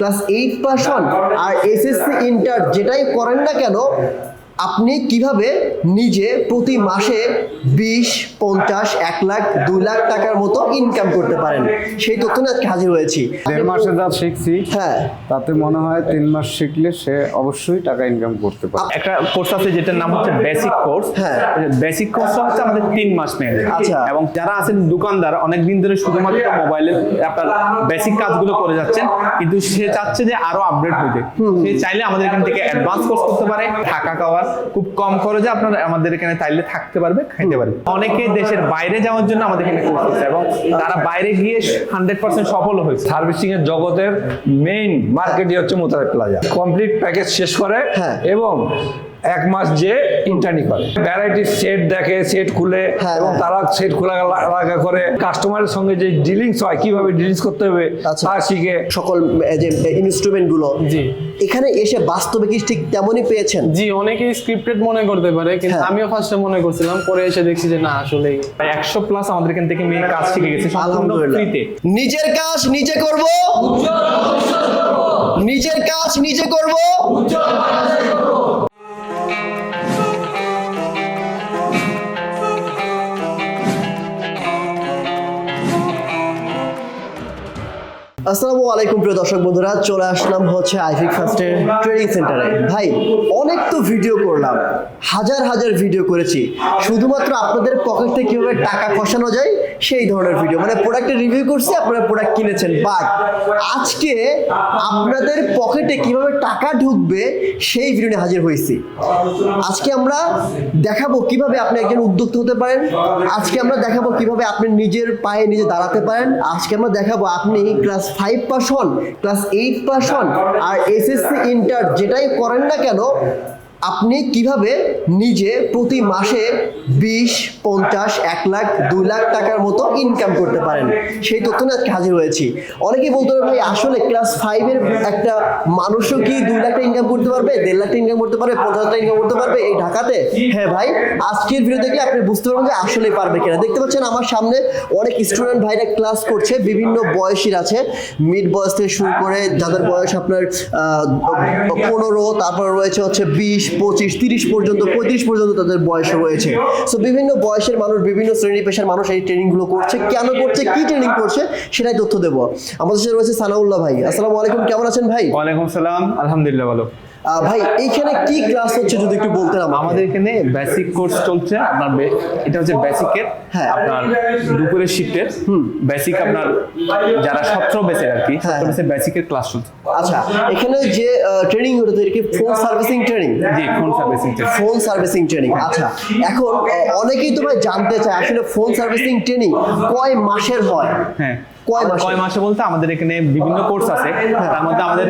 Class eight pass হন আর SSC inter যেটাই করেন না কেন আপনি কীভাবে নিজে প্রতি মাসে বিশ পঞ্চাশ এক লাখ দুই লাখ টাকার মতো ইনকাম করতে পারেন? সেই তথ্য নিয়ে আজকে হাজির হয়েছি। দেড় মাসে যা শিখছি হ্যাঁ। তাতে মনে হয় তিন মাস শিখলে সে অবশ্যই টাকা ইনকাম করতে পারে। একটা কোর্স আছে যেটার নাম হচ্ছে বেসিক কোর্স হ্যাঁ। বেসিক কোর্স হচ্ছে আমাদের তিন মাস মেয়াদে। আচ্ছা। এবং যারা আছেন দোকানদার অনেক দিন ধরে শুধুমাত্র মোবাইলে আপনার বেসিক কাজগুলো করে যাচ্ছেন কিন্তু সে চাচ্ছে যে আরও আপডেট হইতে। সে চাইলে আমাদের এখান থেকে অ্যাডভান্স কোর্স করতে পারে থাকা খাওয়ার খুব কম খরচে আপনারা আমাদের এখানে চাইলে থাকতে পারবে খাইতে পারবে। অনেকে দেশের বাইরে যাওয়ার জন্য আমাদের এখানে কোর্স করছে এবং তারা বাইরে গিয়ে হান্ড্রেড পার্সেন্ট সফল হয়েছে। সার্ভিসিং এর জগতের মেইন মার্কেটই হচ্ছে মোতারেক প্লাজা। কমপ্লিট প্যাকেজ শেষ করে হ্যাঁ। এবং এক মাস যে ইন্টার্নি করে। ভ্যারাইটি সেট দেখে সেট খুলে হ্যাঁ, এবং হ্যাঁ। তারা সেট খোলা লাগা করে কাস্টমারের সঙ্গে যে ডিলিংস হয় কীভাবে ডিলিংস করতে হবে আচ্ছা। তা শিখে। সকল যে ইনস্ট্রুমেন্টগুলো। জি। এখানে এসে বাস্তবে কি ঠিক তেমনই পেয়েছেন? জি অনেকেই স্ক্রিপ্টেড মনে করতে পারে কিন্তু হ্যাঁ। আমিও ফার্স্টে মনে করছিলাম পরে এসে দেখছি যে না আসলে একশো প্লাস আমাদের এখান থেকে মেয়ে কাজ শিখে গেছে আলহামদুলিল্লাহ। ফ্রিতে নিজের কাজ নিজে করব? নিজের কাজ নিজে করব। আসসালামু আলাইকুম প্রিয় দর্শক বন্ধুরা, চলে আসলাম হচ্ছে আইফিক ফার্স্টের ট্রেনিং সেন্টারে। ভাই, অনেক তো ভিডিও করলাম, হাজার হাজার ভিডিও করেছি। শুধুমাত্র আপনাদের পকেট থেকে কীভাবে টাকা খসানো যায় সেই ধরনের ভিডিও মানে প্রোডাক্টের রিভিউ করছি, আপনারা প্রোডাক্ট কিনেছেন। বাট আজকে আপনাদের পকেটে কীভাবে টাকা ঢুকবে, সেই ভিডিও নিয়ে হাজির হয়েছি। আজকে আমরা দেখাবো কীভাবে আপনি একজন উদ্যোক্তা হতে পারেন। আজকে আমরা দেখাবো কীভাবে আপনি নিজের পায়ে নিজে দাঁড়াতে পারেন। আজকে আমরা দেখাবো আপনি ক্লাস ফাইভ পাস হন ক্লাস এইট পাস হন আর এসএসসি ইন্টার যেটাই করেন না কেন, আপনি কীভাবে নিজে প্রতি মাসে বিশ পঞ্চাশ, এক লাখ, দুই লাখ টাকার মতো ইনকাম করতে পারেন। সেই তথ্য নিয়ে আজকে হাজির হয়েছি। অনেকেই বলতে পারে, ভাই, আসলে ক্লাস ফাইভের একটা মানুষও কি দুই লাখ টাকা ইনকাম করতে পারবে, দেড় লাখ টাকা ইনকাম করতে পারবে, পঞ্চাশ টাকা ইনকাম করতে পারবে এই ঢাকাতে? হ্যাঁ ভাই, আজকের ভিডিও দেখলে আপনি বুঝতে পারবেন যে আসলে পারবে কিনা। দেখতে পাচ্ছেন আমার সামনে অনেক স্টুডেন্ট ভাইরা ক্লাস করছে, বিভিন্ন বয়সীর আছে। মিড বয়স থেকে শুরু করে যাদের বয়স আপনার পনেরো, তারপর রয়েছে হচ্ছে বিশ, পঁচিশ, তিরিশ পর্যন্ত, পঁয়ত্রিশ পর্যন্ত তাদের বয়স রয়েছে। সো বিভিন্ন বয়সের মানুষ, বিভিন্ন শ্রেণি পেশার মানুষ এই ট্রেনিংগুলো করছে। কেন করছে? কি ট্রেনিং করছে? সেটাই তথ্য দেবো। আমাদের সাথে রয়েছে সানাউল্লাহ ভাই। আসসালামু আলাইকুম। কেমন আছেন ভাই? ওয়ালাইকুম সালাম। আলহামদুলিল্লাহ, ভালো। ভাই এইখানে কি ক্লাস হচ্ছে যদি একটু বলতেন আমাদের এখানে বেসিক কোর্স চলছে আপনার এটা হচ্ছে বেসিকের হ্যাঁ। আপনার দুপুরের শিফটের বেসিক আপনার যারা সতেরো বেসের আর কি হ্যাঁ। বেসিকের ক্লাস চলছে। আচ্ছা এখানে যে ট্রেনিং হতো এটা কি ফোন সার্ভিসিং ট্রেনিং জি phone servicing training phone servicing training আচ্ছা। এখন অনেকেই তো ভাই জানতে চায় আসলে ফোন সার্ভিসিং ট্রেনিং কয় মাসের হয়? হ্যাঁ। কয় মাসে? কয় মাসে বলতে আমাদের এখানে বিভিন্ন কোর্স আছে। তার মধ্যে আমাদের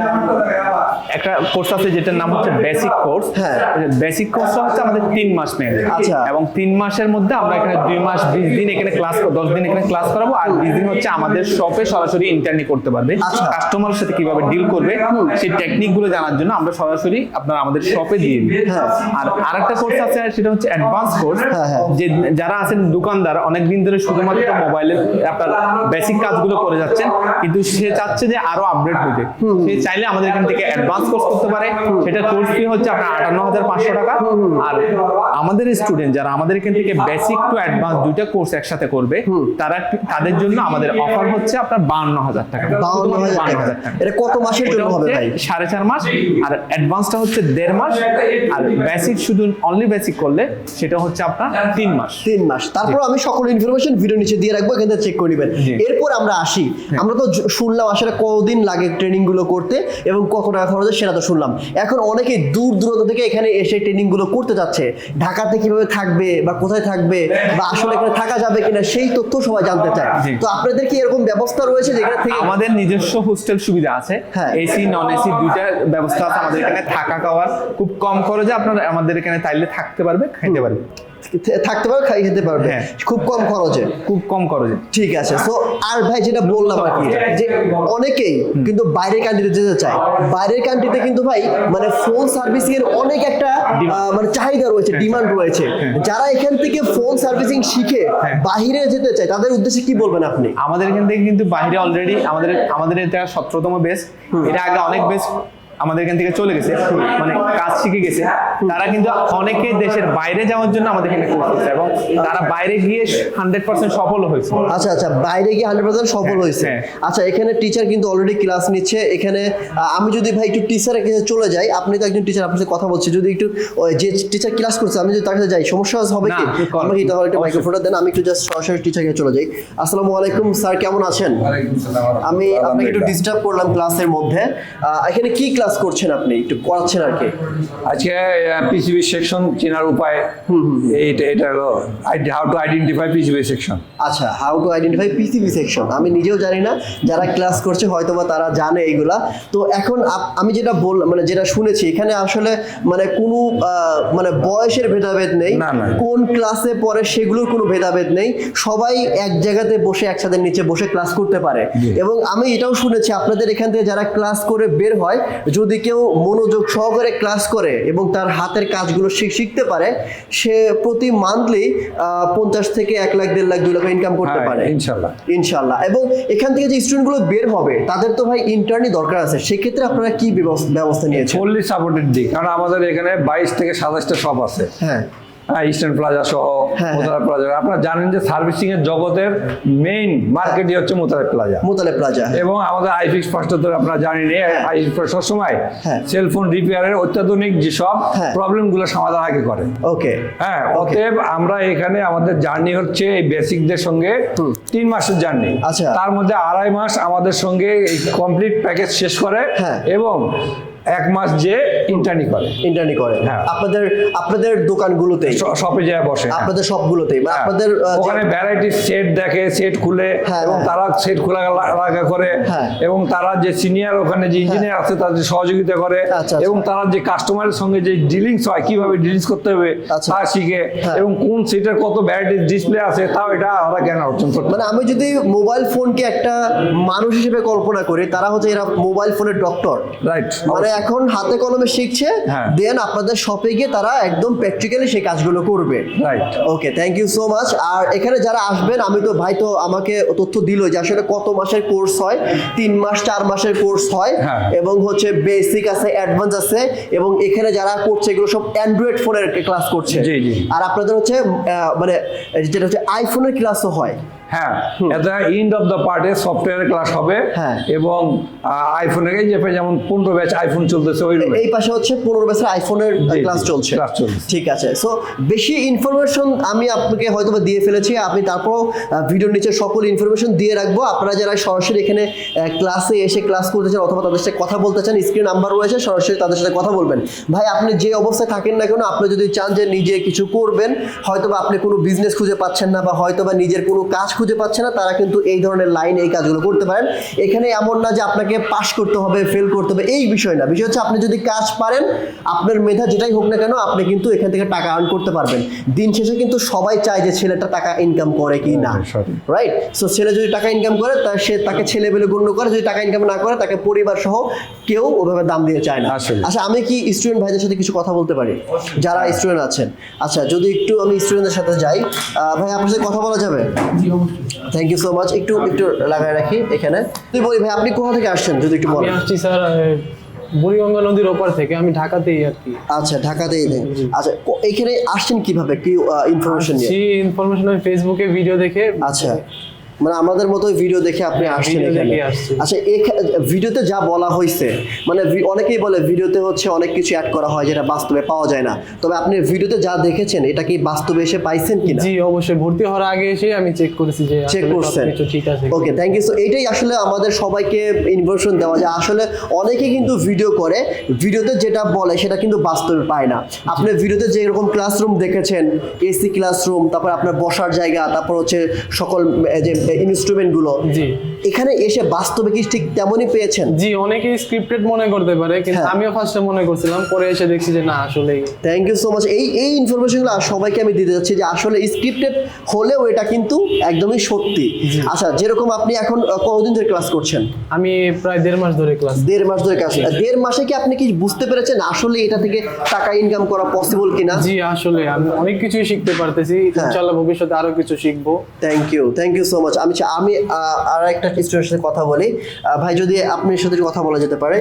একটা কোর্স আছে যেটার নাম হচ্ছে বেসিক কোর্স হ্যাঁ। বেসিক কোর্সটা হচ্ছে আমাদের তিন মাস মেয়াদে আচ্ছা। এবং তিন মাসের মধ্যে আমরা এখানে দুই মাস বিশ দিন এখানে ক্লাস দশ দিন এখানে ক্লাস করাবো আর বিশ দিন হচ্ছে আমাদের শপে সরাসরি ইন্টারনি করতে পারবে আচ্ছা। কাস্টমারের সাথে কীভাবে ডিল করবে সেই টেকনিকগুলো জানার জন্য আমরা সরাসরি আপনার আমাদের শপে দিয়ে দিই হ্যাঁ। আর আরেকটা কোর্স আছে সেটা হচ্ছে অ্যাডভান্স কোর্স হ্যাঁ, হ্যাঁ। যে যারা আছেন দোকানদার অনেক দিন ধরে শুধুমাত্র মোবাইলের আপনার বেসিক কাজগুলো করে যাচ্ছেন কিন্তু সে চাচ্ছে যে আরও আপডেট হইতে সে চাইলে আমাদের এখান থেকে অ্যাডভান্স কোর্স করতে পারে। সেটা কোর্স ফি হচ্ছে আপনার আটান্ন হাজার পাঁচশো টাকা। আর আমাদের স্টুডেন্ট যারা আমাদের এখান থেকে বেসিক টু অ্যাডভান্স দুইটা কোর্স একসাথে করবে তারা তাদের জন্য আমাদের অফার হচ্ছে আপনার বাউন্ন হাজার টাকা। এটা কত মাসের জন্য হবে ভাই? সাড়ে চার মাস আর অ্যাডভান্সটা হচ্ছে দেড় মাস। আর বেসিক শুধু অনলি বেসিক করলে সেটা হচ্ছে আপনার তিন মাস। তিন মাস। তারপর আমি সকল ইনফরমেশন ভিডিও নিচে দিয়ে রাখব এখান থেকে চেক করে নেবেন। এরপর আমরা আসি। আমরা তো শুনলাম আসলে কতদিন লাগে ট্রেনিংগুলো করতে এবং কত টাকা খরচ সেটা তো শুনলাম। এখন অনেকে দূর দূরান্ত থেকে এখানে এসে ট্রেনিংগুলো করতে যাচ্ছে। ঢাকাতে কীভাবে থাকবে বা কোথায় থাকবে বা আসলে এখানে থাকা যাবে কিনা সেই তথ্য সবাই জানতে চায়। তো আপনাদের কি এরকম ব্যবস্থা রয়েছে যেখানে থেকে আমাদের নিজস্ব হোস্টেল সুবিধা আছে। হ্যাঁ। এসি নন এসি দুইটা ব্যবস্থা আছে। আমাদের এখানে থাকা খাওয়ার খুব কম খরচে আপনারা আমাদের এখানে চাইলে থাকতে পারবে খাইতে পারবে। থাকতে পারবে খাই খেতে পারবে। হ্যাঁ। খুব কম খরচে। খুব কম খরচে। ঠিক আছে সো আর ভাই যেটা বললাম আর কি যে অনেকেই কিন্তু বাইরের কান্ট্রিতে যেতে চায়। বাইরের কান্ট্রিতে কিন্তু ভাই মানে ফোন সার্ভিসিং এর অনেক একটা মানে চাহিদা রয়েছে ডিমান্ড রয়েছে। যারা এখান থেকে ফোন সার্ভিসিং শিখে হ্যাঁ। বাইরে যেতে চায় তাদের উদ্দেশ্যে কি বলবেন আপনি? আমাদের এখান থেকে কিন্তু বাইরে অলরেডি আমাদের আমাদের এটা সতেরোতম বেস এটা আগে অনেক বেস আমাদের এখান থেকে চলে গেছে মানে কাজ শিখে গেছে। তারা কিন্তু অনেকে দেশের বাইরে যাওয়ার জন্য আমাদের এখানে কোর্স করছে এবং তারা বাইরে গিয়ে হান্ড্রেড পার্সেন্ট সফল হয়েছে। আচ্ছা আচ্ছা বাইরে গিয়ে হান্ড্রেড পার্সেন্ট সফল হ্যাঁ, হয়েছে। হ্যাঁ। আচ্ছা এখানে টিচার কিন্তু অলরেডি ক্লাস নিচ্ছে। এখানে আমি যদি ভাই একটু টিচারের কাছে চলে যাই আপনি তো একজন টিচার আপনার সাথে কথা বলছি। যদি একটু ওই যে টিচার ক্লাস করছে আমি যদি তার কাছে যাই সমস্যা হবে কি? আমাকে তাহলে একটু মাইক্রোফোনটা দেন আমি একটু জাস্ট সরাসরি টিচার কাছে চলে যাই। আসসালামু আলাইকুম স্যার কেমন আছেন? আমি আপনাকে একটু ডিস্টার্ব করলাম ক্লাসের মধ্যে। এখানে কি ক্লাস করছেন আপনি? একটু করাচ্ছেন আর কি। আজকে পিসিবি সেকশন চেনার উপায় এইটা এটা হলো how to identify PCB section আচ্ছা how to identify PCB section আমি নিজেও জানি না যারা ক্লাস করছে হয়তোবা তারা জানে এইগুলা। তো এখন আমি যেটা বল মানে যেটা শুনেছি এখানে আসলে মানে কোনো মানে বয়সের ভেদাভেদ নেই। কোন ক্লাসে পড়ে সেগুলোর কোনো ভেদাভেদ নেই। সবাই এক জায়গাতে বসে একসাথে নিচে বসে ক্লাস করতে পারে। এবং আমি এটাও শুনেছি আপনাদের এখান থেকে যারা ক্লাস করে বের হয় যদি কেউ মনোযোগ সহকারে ক্লাস করে এবং তার হাতের কাজগুলো শিখ- শিখতে পারে সে প্রতি মান্থলি পঞ্চাশ থেকে এক লাখ দেড় লাখ দুই লাখ ইনকাম করতে হ্যাঁ, পারে। ইনশাল্লাহ। ইনশাল্লাহ। এবং এখান থেকে যে স্টুডেন্টগুলো বের হবে তাদের তো ভাই ইন্টার্নই দরকার আছে। সেক্ষেত্রে আপনারা কি ব্যবস- ব্যবস্থা নিয়েছেন? ফুললি সাপোর্টের দিক। কারণ আমাদের এখানে বাইশ থেকে সাতাশটা সব আছে। হ্যাঁ। ইস্টার্ন প্লাজা সহ হ্যাঁ, মোতারা প্লাজা আপনারা জানেন যে সার্ভিসিং এর জগতের মেইন মার্কেটই হচ্ছে মোতারা প্লাজা মোতালে প্লাজা এবং আমাদের আইফিক্স ফার্স্ট তো আপনারা জানেন আইফিক্স সবসময় হ্যাঁ। সেলফোন রিপেয়ারের অত্যাধুনিক যেসব হ্যাঁ। প্রবলেমগুলো সমাধান আগে করে। ওকে হ্যাঁ অতএব আমরা এখানে আমাদের জার্নি হচ্ছে এই বেসিকদের সঙ্গে তিন মাসের জার্নি আচ্ছা। তার মধ্যে আড়াই মাস আমাদের সঙ্গে এই কমপ্লিট প্যাকেজ শেষ করে হ্যাঁ। এবং এক মাস যে ইন্টার্নি করে ইন্টার্নি করে হ্যাঁ। আপনাদের আপনাদের দোকানগুলোতেই শপে যায় বসে হ্যাঁ। আপনাদের সবগুলোতেই বা হ্যাঁ। আপনাদের ওখানে ভ্যারাইটি সেট দেখে সেট খুলে হ্যাঁ, এবং। তারা সেট খোলা লাগা করে। এবং তারা যে সিনিয়র ওখানে যে ইঞ্জিনিয়ার আছে তাদের সহযোগিতা করে আচ্ছা, আচ্ছা। এবং তারা যে কাস্টমারের সঙ্গে যে ডিলিংস হয় কীভাবে ডিলিংস করতে হবে আচ্ছা। তা শিখে। এবং কোন সেটের কত ভ্যারাইটি ডিসপ্লে আছে তাও এটা আমরা জ্ঞান অর্জন করতে মানে আমি যদি মোবাইল ফোনকে একটা মানুষ হিসেবে কল্পনা করি তারা হচ্ছে এরা মোবাইল ফোনের ডক্টর রাইট মানে এখন হাতে কলমে শিখছে হ্যাঁ। দেন আপনাদের শপে গিয়ে তারা একদম প্র্যাকটিক্যালি সেই কাজগুলো করবে right okay thank you so much আর এখানে যারা আসবেন আমি তো ভাই তো আমাকে তথ্য দিল যে আসলে কত মাসের কোর্স হয় তিন মাস চার মাসের কোর্স হয় হ্যাঁ। এবং হচ্ছে বেসিক আছে অ্যাডভান্স আছে এবং এখানে যারা করছে এগুলো সব অ্যান্ড্রয়েড ফোনের ক্লাস করছে। আর আপনাদের হচ্ছে মানে যেটা হচ্ছে আইফোনের ক্লাসও হয় হ্যাঁ এটা ইন্ড অফ দ্য পার্টে সফটওয়্যার ক্লাস হবে হ্যাঁ। এবং আইফোনের এই যে যেমন পনেরো ব্যাচ আইফোন চলতেছে ওই এই পাশে হচ্ছে পনেরো বছর আইফোনের ক্লাস চলছে। ঠিক আছে। সো বেশি ইনফরমেশন আমি আপনাকে হয়তো দিয়ে ফেলেছি আপনি তারপর ভিডিওর নিচে সকল ইনফরমেশন দিয়ে রাখব। আপনারা যারা সরাসরি এখানে ক্লাসে এসে ক্লাস করতে চান অথবা তাদের সাথে কথা বলতে চান স্ক্রিন নাম্বার রয়েছে সরাসরি তাদের সাথে কথা বলবেন। ভাই আপনি যে অবস্থায় থাকেন না কেন আপনি যদি চান যে নিজে কিছু করবেন হয়তো বা আপনি কোনো বিজনেস খুঁজে পাচ্ছেন না বা হয়তো বা নিজের কোনো কাজ খুঁজে পাচ্ছে না তারা কিন্তু এই ধরনের লাইন এই কাজগুলো করতে পারেন। এখানে এমন না যে আপনাকে পাশ করতে হবে ফেল করতে হবে এই বিষয় না। বিষয় হচ্ছে আপনি যদি কাজ পারেন আপনার মেধা যেটাই হোক না কেন আপনি কিন্তু এখান থেকে টাকা আর্ন করতে পারবেন। দিন শেষে কিন্তু সবাই চায় যে ছেলেটা টাকা ইনকাম করে কি না। হ্যাঁ, সঠিক। রাইট সো ছেলে যদি টাকা ইনকাম করে তা সে তাকে ছেলে বলে গণ্য করে যদি টাকা ইনকাম না করে তাকে পরিবার সহ কেউ ওভাবে দাম দিয়ে চায় না। আসলে। আচ্ছা আমি কি স্টুডেন্ট ভাইদের সাথে কিছু কথা বলতে পারি? যারা স্টুডেন্ট আছেন। আচ্ছা যদি একটু আমি স্টুডেন্টদের সাথে যাই আহ, ভাই আপনার সাথে কথা বলা যাবে? থ্যাংক ইউ সো মাচ একটু একটু লাগায় রাখি এখানে। তুই বলি ভাই আপনি কোথা থেকে আসছেন যদি একটু বলেন? আসছি স্যার বুড়িগঙ্গা নদীর ওপার থেকে। আমি ঢাকাতেই আর কি। আচ্ছা ঢাকাতেই। আচ্ছা এখানে আসছেন কীভাবে? কি ইনফরমেশন নিয়ে। ইনফরমেশন আমি ফেসবুকে ভিডিও দেখে। আচ্ছা। মানে আমাদের মতো ভিডিও দেখে আপনি আসছেন এখানে। আচ্ছা ভিডিওতে যা বলা হয়েছে মানে অনেকেই বলে ভিডিওতে হচ্ছে অনেক কিছু অ্যাড করা হয় যেটা বাস্তবে পাওয়া যায় না। তবে আপনি ভিডিওতে যা দেখেছেন এটা কি বাস্তবে এসে পাইছেন কিনা? জি অবশ্যই। ভর্তি হওয়ার আগে এসে আমি চেক করেছি যে চেক করছেন। ঠিক আছে ওকে থ্যাংক ইউ সো এইটাই আসলে আমাদের সবাইকে ইনফরমেশন দেওয়া যায়। আসলে অনেকে কিন্তু ভিডিও করে ভিডিওতে যেটা বলে সেটা কিন্তু বাস্তবে পায় না। আপনি ভিডিওতে যে এরকম ক্লাসরুম দেখেছেন এসি ক্লাসরুম তারপর আপনার বসার জায়গা তারপর হচ্ছে সকল যে ইনস্ট্রুমেন্টগুলো জি। এখানে এসে বাস্তবে কি ঠিক তেমনই পেয়েছেন? জি অনেকেই স্ক্রিপ্টেড মনে করতে পারে কিন্তু হ্যাঁ। আমিও ফার্স্টে মনে করছিলাম পরে এসে দেখছি যে না আসলেই। থ্যাংক ইউ সো মাচ এই এই ইনফরমেশনগুলো সবাইকে আমি দিতে যাচ্ছি যে আসলে স্ক্রিপ্টেড হলেও এটা কিন্তু একদমই সত্যি। আচ্ছা যেরকম আপনি এখন কতদিন ধরে ক্লাস করছেন? আমি প্রায় দেড় মাস ধরে ক্লাস দেড় মাস ধরে ক্লাস দেড় মাসে কি আপনি কি বুঝতে পেরেছেন আসলে এটা থেকে টাকা ইনকাম করা পসিবল কিনা? জি আসলে আমি অনেক কিছুই শিখতে পারতেছি। হ্যাঁ। ইনশাআল্লাহ ভবিষ্যতে আরও কিছু শিখব। Thank you thank you so much আমি আমি আর একটা স্টুডেন্টের সাথে কথা বলি। ভাই যদি আপনার সাথে কথা বলা যেতে পারে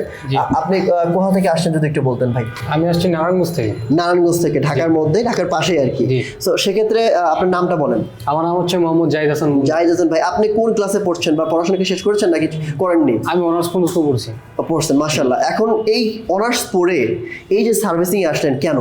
আপনি কোথা থেকে আসছেন যদি একটু বলতেন ভাই? আমি আসছি নারায়ণগঞ্জ থেকে। নারায়ণগঞ্জ থেকে ঢাকার মধ্যে ঢাকার পাশেই আর কি। তো সেক্ষেত্রে আপনার নামটা বলেন। আমার নাম হচ্ছে মোহাম্মদ জাহিদ হাসান। জাহিদ হাসান ভাই আপনি কোন ক্লাসে পড়ছেন বা পড়াশোনা কি শেষ করেছেন নাকি করেননি? আমি অনার্স পর্যন্ত করছি পড়ছেন মাশাল্লাহ এখন এই অনার্স পড়ে এই যে সার্ভিসিং আসলেন কেন?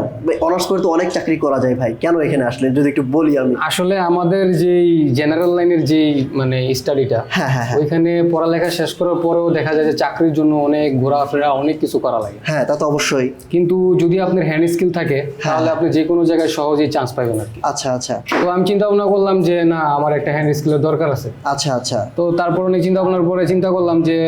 অনার্স পড়ে তো অনেক চাকরি করা যায় ভাই কেন এখানে আসলেন? যদি একটু বলি আমি। আসলে আমাদের যেই জেনারেল লাইনের যেই মানে স্টাডিটা হ্যাঁ, হ্যাঁ, হ্যাঁ। ওইখানে পড়ালেখা শেষ করার পরেও দেখা যায় যে চাকরির জন্য অনেক ঘোরাফেরা অনেক কিছু করা লাগে। হ্যাঁ তা তো অবশ্যই। কিন্তু যদি আপনার হ্যান্ড স্কিল থাকে তাহলে আপনি যে কোনো জায়গায় সহজেই চান্স পাবেন আর কি। আচ্ছা আচ্ছা। তো আমি চিন্তা ভাবনা করলাম যে না আমার একটা হ্যান্ড স্কিলের দরকার আছে। আচ্ছা আচ্ছা। তো তারপর অনেক চিন্তা ভাবনার পরে চিন্তা করলাম যে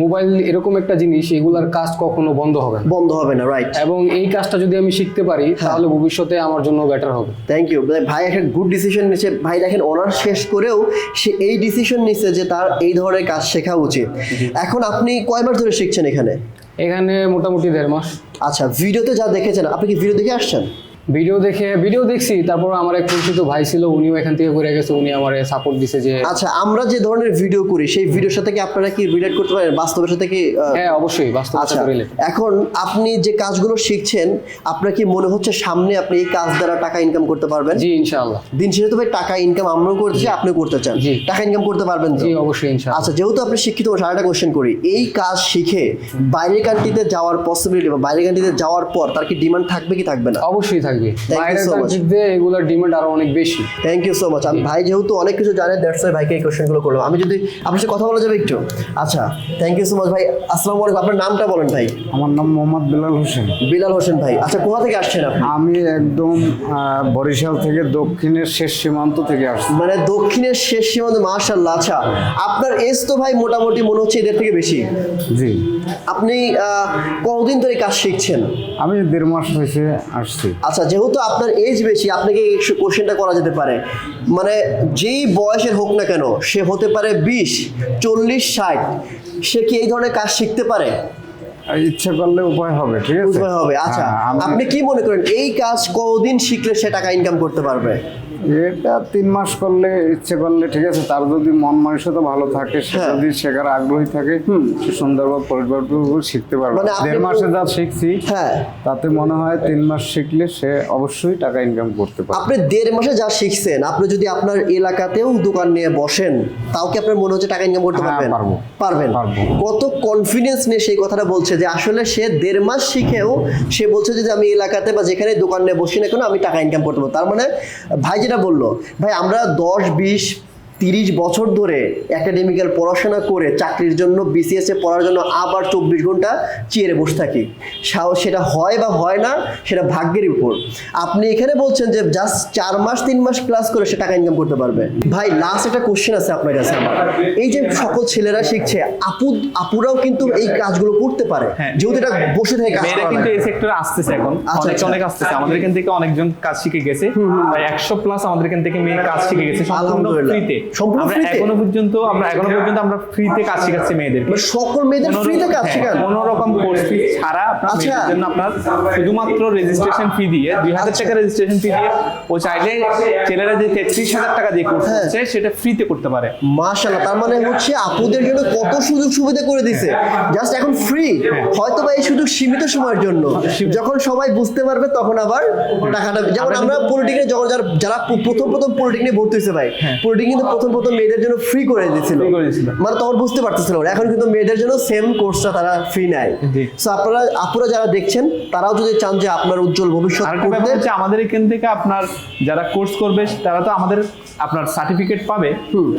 মোবাইল এরকম একটা জিনিস এগুলার কাজ কখনো বন্ধ হবে না। বন্ধ হবে না রাইট এবং এই কাজটা যদি আমি শিখতে পারি তাহলে ভবিষ্যতে আমার জন্য বেটার হবে। থ্যাংক ইউ ভাই একটা গুড ডিসিশন নিচ্ছে ভাই দেখেন অনার্স শেষ করেও সে এই ডিসিশন নিচ্ছে যে তার এই ধরনের কাজ শেখা উচিত। এখন আপনি কয়বার ধরে শিখছেন এখানে? এখানে মোটামুটি দেড় মাস। আচ্ছা ভিডিওতে যা দেখেছেন আপনি কি ভিডিও দেখে আসছেন? ভিডিও দেখে ভিডিও দেখছি তারপর আমার এক পরিচিত ভাই ছিল উনিও এখান থেকে করে গেছে উনি আমার সাপোর্ট দিছে যে আচ্ছা আমরা যে ধরনের ভিডিও করি সেই ভিডিওর সাথে কি আপনারা কি রিলেট করতে পারেন? বাস্তবের সাথে কি হ্যাঁ অবশ্যই বাস্তব আচ্ছা সাথে রিলেটেড এখন আপনি যে কাজগুলো শিখছেন আপনার কি মনে হচ্ছে সামনে আপনি এই কাজ দ্বারা টাকা ইনকাম করতে পারবেন? জি ইনশাআল্লাহ। দিন শেষে তো ভাই টাকা ইনকাম আমরাও করছি আপনিও করতে চান। জি। টাকা ইনকাম করতে পারবেন তো? জি অবশ্যই ইনশাআল্লাহ। আচ্ছা যেহেতু আপনি শিক্ষিত আরেকটা কোশ্চেন করি। এই কাজ শিখে বাইরের কান্ট্রিতে যাওয়ার পসিবিলিটি বা বাইরের কান্ট্রিতে যাওয়ার পর তার কি ডিমান্ড থাকবে কি থাকবে না? অবশ্যই থাকবে। You বাইরের much. এগুলোর ডিমান্ড আরও অনেক বেশি। থ্যাংক ইউ সো মাচ আমি ভাই যেহেতু অনেক কিছু জানে দ্যাটস ওয়াই ভাইকে এই কোশ্চেনগুলো করলাম। আমি যদি আপনার সাথে কথা বলা যাবে একটু? আচ্ছা থ্যাংক ইউ সো মাচ ভাই। আসসালামু আলাইকুম আপনার নামটা বলেন ভাই। আমার নাম মোহাম্মদ বিলাল হোসেন। বিলাল হোসেন ভাই। আচ্ছা কোথা থেকে আসছেন আপনি? আমি একদম বরিশাল থেকে দক্ষিণের শেষ সীমান্ত থেকে আসছি। মানে দক্ষিণের শেষ সীমান্ত মার্শাল্লাহ আচ্ছা আপনার এজ তো ভাই মোটামুটি মনে হচ্ছে এদের থেকে বেশি। জি। আপনি কতদিন ধরে কাজ শিখছেন? আমি দেড় মাস হয়েছে আসছি। আচ্ছা যেহেতু আপনার এজ বেশি আপনাকে এই কোশ্চেনটা করা যেতে পারে। মানে যেই বয়সের হোক না কেন সে হতে পারে বিশ চল্লিশ ষাট সে কি এই ধরনের কাজ শিখতে পারে? আর ইচ্ছে করলে উপায় হবে ঠিক আছে? বুঝতে হবে আচ্ছা। হ্যাঁ, আপনি কি মনে করেন এই কাজ কতদিন শিখলে সে টাকা ইনকাম করতে পারবে? এটা তিন মাস করলে ইচ্ছে করলে ঠিক আছে। তার যদি মন মানসিকতা ভালো থাকে সে হ্যাঁ। যদি শেখার আগ্রহী থাকে সে সুন্দরভাবে পরিবার শিখতে পারবে। মানে দেড় মাসে যা শিখছি হ্যাঁ। তাতে মনে হয় তিন মাস শিখলে সে অবশ্যই টাকা ইনকাম করতে পারবে। আপনি দেড় মাসে যা শিখছেন আপনি যদি আপনার এলাকাতেও দোকান নিয়ে বসেন তাও কি আপনার মনে হচ্ছে টাকা ইনকাম করতে হ্যাঁ, পারবেন? পারব। পারবেন। পারব। কত কনফিডেন্স নিয়ে সেই কথাটা বলছে যে আসলে সে দেড় মাস শিখেও সে বলছে যে আমি এলাকাতে বা যেখানে দোকান নিয়ে বসি না কেন আমি টাকা ইনকাম করতে পারব। তার মানে ভাই যেটা বলল ভাই আমরা দশ বিশ তিরিশ বছর ধরে একাডেমিক্যাল পড়াশোনা করে চাকরির জন্য বিসিএস এ পড়ার জন্য আবার চব্বিশ ঘণ্টা চেয়ারে বসে থাকি। সেটা হয় বা হয় না সেটা ভাগ্যের উপর। আপনি এখানে বলছেন যে জাস্ট চার মাস তিন মাস ক্লাস করে সে টাকা ইনকাম করতে পারবে। ভাই লাস্ট একটা কোশ্চেন আছে আপনার কাছে আমার। এই যে সকল ছেলেরা শিখছে আপু আপুরাও কিন্তু এই কাজগুলো করতে পারে। হ্যাঁ। যেহেতু এটা বসে থেকে কাজ করা কিন্তু। এই সেক্টরে আসতেছে এখন। আচ্ছা, অনেক আচ্ছা। অনেক আসতেছে। আমাদের এখান থেকে অনেকজন কাজ শিখে গেছে। প্রায় একশো প্লাস আমাদের এখান থেকে মেয়ে কাজ শিখে গেছে। সম্পূর্ণ আলহামদুলিল্লাহ। ফ্রিতে সম্পূর্ণ আমরা এখনও পর্যন্ত আমরা এখনও পর্যন্ত আমরা ফ্রিতে কাজ শেখাচ্ছি মেয়েদের মানে সকল মেয়েদের ফ্রিতে কাজ শেখান? কোন রকম কোর্স ফি ছাড়া আপনার আচ্ছা। মেয়েদের জন্য আপনার শুধুমাত্র রেজিস্ট্রেশন ফি দিয়ে দুই হাজার টাকা রেজিস্ট্রেশন ফি দিয়ে ও চাইলে ছেলেরা যে তেত্রিশ হাজার টাকা দিয়ে কোর্স হ্যাঁ। করছে সেটা ফ্রিতে করতে পারে। মাশাল্লাহ তার মানে হচ্ছে আপুদের জন্য কত সুযোগ সুবিধা করে দিছে। জাস্ট এখন ফ্রি হয়তো বা এই সুযোগ সীমিত সময়ের জন্য। যখন সবাই বুঝতে পারবে তখন আবার টাকাটা যেমন আমরা পলিটিক্যাল যখন যারা যারা প্রথম প্রথম পলিটিক্যালে ভর্তি হয়েছে ভাই পলিটিক কিন্তু প্রথম প্রথম মেয়েদের জন্য ফ্রি করে দিয়েছিল। Free করে দিয়েছিল। মানে তখন বুঝতে পারতেছিল এখন কিন্তু মেয়েদের জন্য সেম কোর্সটা তারা ফ্রি নেয়। সো আপনারা আপুরা যারা দেখছেন তারাও যদি চান যে আপনার উজ্জ্বল ভবিষ্যৎ করতে আমাদের এখান থেকে আপনার যারা কোর্স করবে তারা তো আমাদের আপনার সার্টিফিকেট পাবে।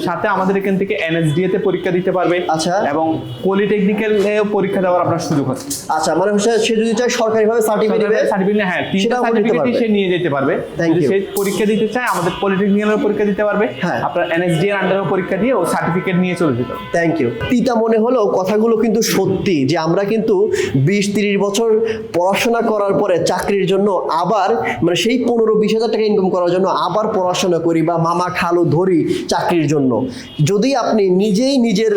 সাথে আমাদের এখান থেকে এনএসডিএ তে পরীক্ষা দিতে পারবে। আচ্ছা। এবং পলিটেকনিক্যাল পরীক্ষা দেওয়ার আপনার সুযোগ আছে। আচ্ছা মানে হচ্ছে সে যদি চায় সরকারিভাবে সার্টিফিকেট নেবে সার্টিফিকেট হ্যাঁ তিনটা সার্টিফিকেট সে নিয়ে যেতে পারবে। যদি সে পরীক্ষা দিতে চায় আমাদের পলিটেকনিক্যালের পরীক্ষা দিতে পারবে। হ্যাঁ। আপনার এনএসডি এর আন্ডারে পরীক্ষা দিয়ে ও সার্টিফিকেট নিয়ে চলে যেতে থ্যাংক ইউ মনে হলো কথাগুলো কিন্তু সত্যি, যে আমরা কিন্তু বিশ তিরিশ বছর পড়াশোনা করার পরে চাকরির জন্য আবার মানে সেই পনেরো বিশ হাজার টাকা ইনকাম করার জন্য আবার পড়াশোনা করি বা মামা খালু ধরি চাকরির জন্য। যদি আপনি নিজেই নিজের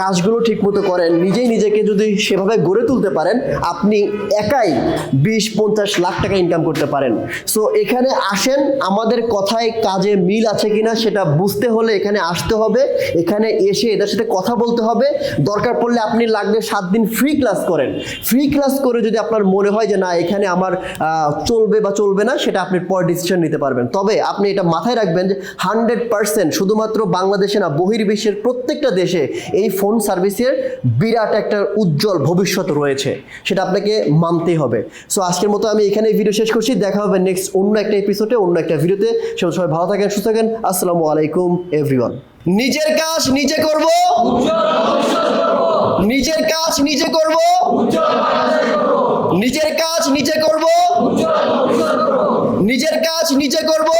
কাজগুলো ঠিকমতো করেন, নিজেই নিজেকে যদি সেভাবে গড়ে তুলতে পারেন, আপনি একাই বিশ পঞ্চাশ লাখ টাকা ইনকাম করতে পারেন। সো এখানে আসেন, আমাদের কথায় কাজে মিল আছে কিনা সেটা বুঝতে হলে এখানে আসতে হবে, এখানে এসে এদের সাথে কথা বলতে হবে। দরকার পড়লে আপনি লাগলে সাত দিন ফ্রি ক্লাস করেন। ফ্রি ক্লাস করে যদি আপনার মনে হয় যে না, এখানে আমার চলবে বা চলবে না, সেটা আপনি পর ডিসিশন নিতে পারবেন। তবে আপনি এটা মাথায় রাখবেন যে হান্ড্রেড পার্সেন্ট শুধুমাত্র বাংলাদেশে না, বহির্বিশ্বের প্রত্যেকটা দেশে এই ফোন সার্ভিসের বিরাট একটা উজ্জ্বল ভবিষ্যৎ রয়েছে। সেটা আপনাকে মানতেই হবে। সো আজকের মতো আমি এখানে ভিডিও শেষ করছি। দেখা হবে নেক্সট অন্য একটা এপিসোডে অন্য একটা ভিডিওতে সবাই ভালো থাকেন, সুস্থ থাকেন। আসসালামু আলাইকুম। এভরিওয়ান নিজের কাজ নিজে করব। নিজের কাজ নিজে করব। নিজের কাজ নিজে করব। নিজের কাজ নিজে করব।